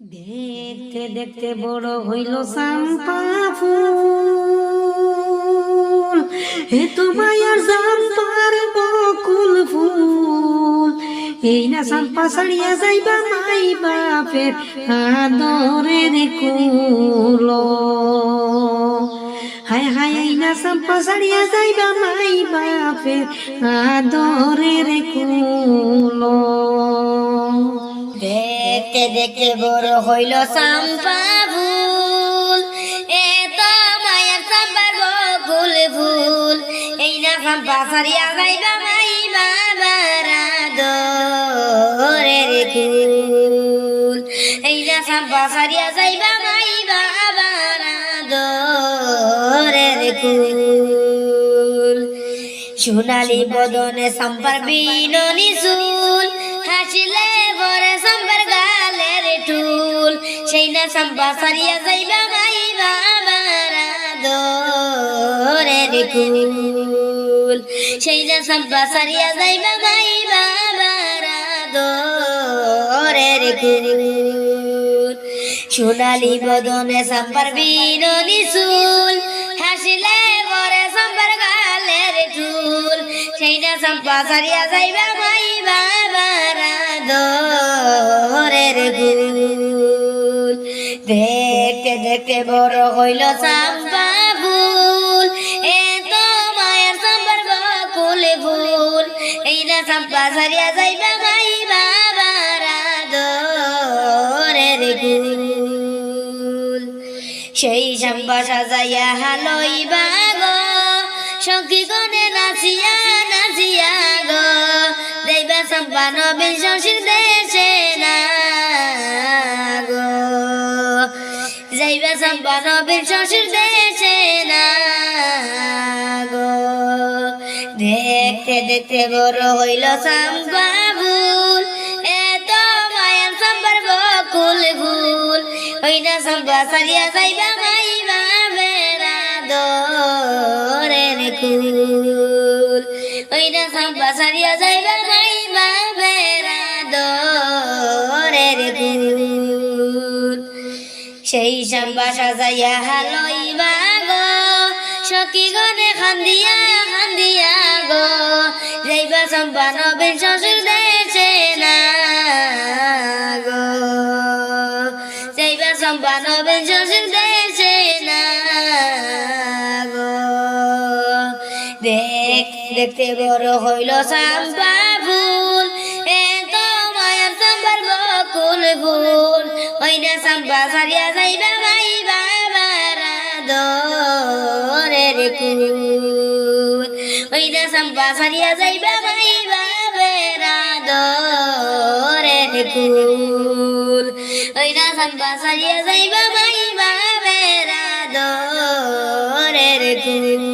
দেখতে দেখতে বড় হইল চাম্পা ফুল। হে তো মায়ার চাম্পার বকুল ফুল। এই না চাম্পা ছাড়িয়া যাইবা মাই বাপের আদরের কুল। হায় হায়, এই না চাম্পা ছাড়িয়া যাইবা মাই বাপের আদরের কুল। দেখতে দেখতে বড় হইল সাম্পা ফুল এ তো মায়ের সাম্পার বকুল ফুল। এই না সাম্পা সারিয়া যাইবা মাই বাবারা দরের কুল এই না সাম্পা সারিয়া যাইবা মাই বাবারা দরের কুল সোনালি বদনে সম্পার বিননি চুল। সম্পা সারিয়া যাইবা মাই বাবারা দরের কুল। সেই না সম্পা সারিয়া যাইবা মাই বাবারা দরের কুল। সোনালি বদনে সম্পার বিননি চুল, হাসিলে ভরে সম্পার গালের টুল সেই না সম্পা সারিয়া যাইবা মাই বাবারা দরের গুল দেখতে দেখতে বড় হইল চাম্পা ফুল এ তো মায়ের সম্পার বকুল ফুল এই না সম্পা সারিয়া যাইবা মাই বাবারা দরের গুল। সেই সম্পা সাজাইয়া হালই বাগো সখী গনে নাচিয়া নাচিয়া গো। দেবা সম্পা নবীন শশীর দেশে না যাইবা সম্পা নবীন শশীর দেশে না গো। দেখতে দেখতে বড় হইল সম্পা ভুল। এত মায়ার সম্পার বকুল ভুল। ওই না সম্পা সারিয়া যাইবা মাই বাবেরা দরের কুল। ওই না সম্পা সারিয়া যাইবা সেই সম্পা সাজাইয়া হালই বাগো সখী গনে খান্দিয়া খান্দিয়া গো। যাইবা সম্পা নবীন শ্বশুর দেশে না গো। যাইবা সম্পা নবীন শ্বশুর দেশে না গো। দেখ, দেখতে বড় হইল চাম্পা ফুল। এ তো মায়ার চাম্পার বকুল ফুল। ওই না চাম্পা সারিয়া যাইবা মাই বাবারা দরের কুল। ওই না চাম্পা সারিয়া যাইবা মাই বাবেরা দরের কুল। ওই না চাম্পা সারিয়া যাইবা মাই বাবেরা দরের কুল।